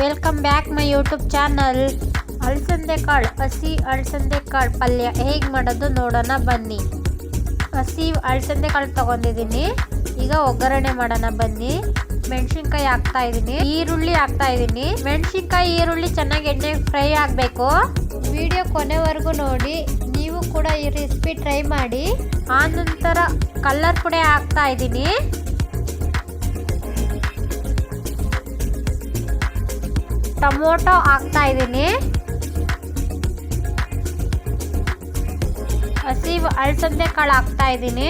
Welcome back my YouTube channel ಅಳಸಂದೆ ಕಾಳು, ಹಸಿ ಅಳಸಂದೆ ಕಾಳು ಪಲ್ಯ ಹೇಗೆ ಮಾಡೋದು ನೋಡೋಣ ಬನ್ನಿ. ಹಸಿ ಅಳಸಂದೆ ಕಾಳು ತೊಗೊಂಡಿದ್ದೀನಿ. ಈಗ ಒಗ್ಗರಣೆ ಮಾಡೋಣ ಬನ್ನಿ. ಮೆಣಸಿನ್ಕಾಯಿ ಹಾಕ್ತಾ ಇದ್ದೀನಿ ಈರುಳ್ಳಿ ಹಾಕ್ತಾ ಇದ್ದೀನಿ ಮೆಣಸಿನ್ಕಾಯಿ, ಈರುಳ್ಳಿ ಚೆನ್ನಾಗಿ ಎಣ್ಣೆ ಫ್ರೈ ಆಗಬೇಕು. ವಿಡಿಯೋ ಕೊನೆವರೆಗೂ ನೋಡಿ. ನೀವು ಕೂಡ ಈ ರೆಸಿಪಿ ಟ್ರೈ ಮಾಡಿ. ಆನಂತರ ಕಲ್ಲರ್ ಪುಡಿ ಹಾಕ್ತಾ ಇದ್ದೀನಿ ಟೊಮೊಟೊ ಹಾಕ್ತಾ ಇದ್ದೀನಿ. ಹಸಿ ಅಳಸಂದೆ ಕಾಳು ಹಾಕ್ತಾ ಇದ್ದೀನಿ.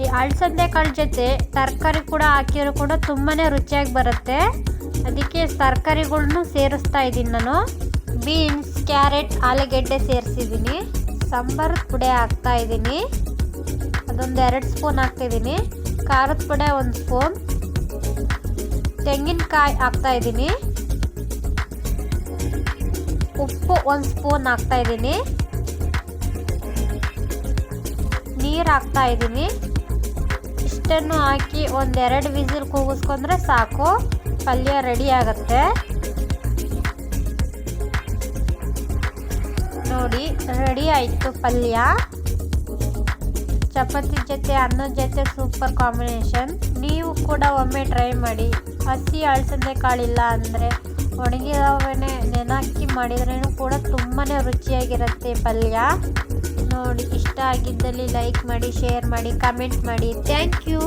ಈ ಅಳಸಂದೆ ಕಾಳು ಜೊತೆ ತರಕಾರಿ ಕೂಡ ಹಾಕಿರೋ ಕೂಡ ತುಂಬಾ ರುಚಿಯಾಗಿ ಬರುತ್ತೆ. ಅದಕ್ಕೆ ತರಕಾರಿಗಳ್ನು ಸೇರಿಸ್ತಾ ಇದ್ದೀನಿ ನಾನು. ಬೀನ್ಸ್, ಕ್ಯಾರೆಟ್, ಆಲೂಗೆಡ್ಡೆ ಸೇರಿಸಿದ್ದೀನಿ. ಸಾಂಬಾರು ಪುಡಿ ಹಾಕ್ತಾ ಇದ್ದೀನಿ. ಅದೊಂದು ಎರಡು ಸ್ಪೂನ್ ಹಾಕ್ತಿದ್ದೀನಿ ಖಾರದ ಪಡೆ ಒಂದು ಸ್ಪೂನ್. ತೆಂಗಿನಕಾಯಿ ಹಾಕ್ತಾ ಇದ್ದೀನಿ. ಉಪ್ಪು ಒಂದು ಸ್ಪೂನ್ ಹಾಕ್ತಾ ಇದ್ದೀನಿ. ನೀರು ಹಾಕ್ತಾ ಇದ್ದೀನಿ. ಇಷ್ಟನ್ನು ಹಾಕಿ ಒಂದೆರಡು ವಿಸಿಲ್ ಕೂಗಿಸ್ಕೊಂಡ್ರೆ ಸಾಕು. ಪಲ್ಯ ರೆಡಿ ಆಗುತ್ತೆ. ನೋಡಿ, ರೆಡಿ ಆಯಿತು ಪಲ್ಯ. ಚಪಾತಿ ಜೊತೆ ಅನ್ನದ ಜೊತೆ ಸೂಪರ್ ಕಾಂಬಿನೇಷನ್ ನೀವು ಕೂಡ ಒಮ್ಮೆ ಟ್ರೈ ಮಾಡಿ. ಹಸಿ ಅಳಸಂದೆ ಕಾಳಿಲ್ಲ ಅಂದರೆ ಒಣಗಿದವನೇ ನೆನಾಕಿ ಮಾಡಿದ್ರೂ ಕೂಡ ತುಂಬಾ ರುಚಿಯಾಗಿರುತ್ತೆ ಪಲ್ಯ. ನೋಡಿ, ಇಷ್ಟ ಆಗಿದ್ದಲ್ಲಿ ಲೈಕ್ ಮಾಡಿ ಶೇರ್ ಮಾಡಿ ಕಮೆಂಟ್ ಮಾಡಿ. Thank you